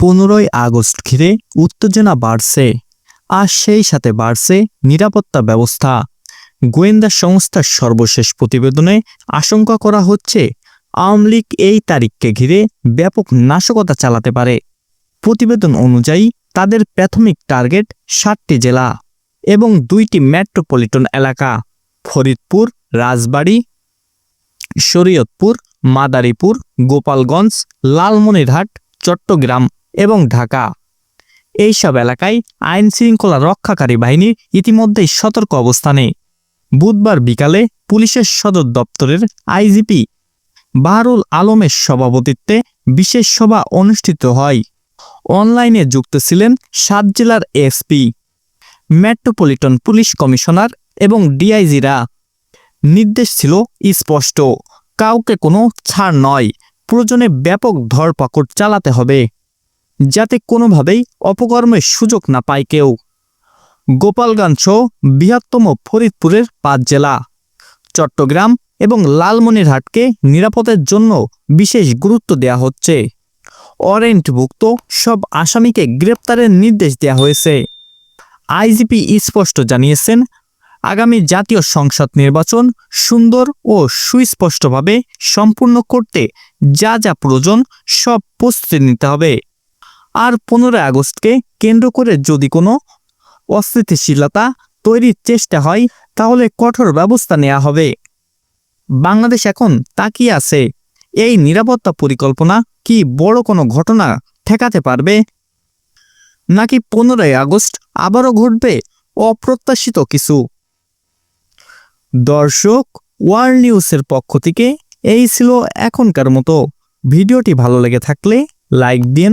পনেরোই আগস্ট ঘিরে উত্তেজনা বাড়ছে আর সেই সাথে বাড়ছে নিরাপত্তা ব্যবস্থা। গোয়েন্দা সংস্থার সর্বশেষ প্রতিবেদনে আশঙ্কা করা হচ্ছে, আওয়ামী লীগ এই তারিখকে ঘিরে ব্যাপক নাশকতা চালাতে পারে। প্রতিবেদন অনুযায়ী, তাদের প্রাথমিক টার্গেট সাতটি জেলা এবং দুইটি মেট্রোপলিটন এলাকা, ফরিদপুর, রাজবাড়ী, শরীয়তপুর, মাদারীপুর, গোপালগঞ্জ, লালমনিরহাট, চট্টগ্রাম। এবং ঢাকা। এইসব এলাকায় আইন শৃঙ্খলা রক্ষাকারী বাহিনী ইতিমধ্যেই সতর্ক অবস্থানে। বুধবার বিকালে পুলিশের সদর দপ্তরের আইজিপি বাহারুল আলমের সভাপতিত্বে বিশেষ সভা অনুষ্ঠিত হয়। অনলাইনে যুক্ত ছিলেন সাত জেলার এসপি, মেট্রোপলিটন পুলিশ কমিশনার এবং ডিআইজিরা। নির্দেশ ছিল স্পষ্ট, কাউকে কোনো ছাড় নয়, প্রয়োজনে ব্যাপক ধরপাকড় চালাতে হবে। যাতে কোনোভাবেই অপকর্মের সুযোগ না পায় কেউ। গোপালগঞ্জ, বৃহত্তম ফরিদপুরের পাঁচ জেলা। চট্টগ্রাম এবং লালমনিরহাটকে নিরাপদের জন্য বিশেষ গুরুত্ব দেওয়া হচ্ছে। অরেন্টভুক্ত সব আসামিকে গ্রেপ্তারের নির্দেশ দেওয়া হয়েছে। আইজিপি স্পষ্ট জানিয়েছেন, আগামী জাতীয় সংসদ নির্বাচন সুন্দর ও সুস্পষ্টভাবে সম্পূর্ণ করতে যা যা প্রয়োজন সব প্রস্তুতি নিতে হবে। আর পনেরোই আগস্টকে কেন্দ্র করে যদি কোনো অস্থিতিশীলতা তৈরির চেষ্টা হয়, তাহলে কঠোর ব্যবস্থা নেওয়া হবে। বাংলাদেশ এখন তাকিয়ে আছে, এই নিরাপত্তা পরিকল্পনা কি বড় কোনো ঘটনা ঠেকাতে পারবে? নাকি পনেরোই আগস্ট আবারও ঘটবে অপ্রত্যাশিত কিছু? দর্শক, ওয়ার্ল্ড নিউজের পক্ষ থেকে এই ছিল এখনকার মতো। ভিডিওটি ভালো লেগে থাকলে লাইক দিন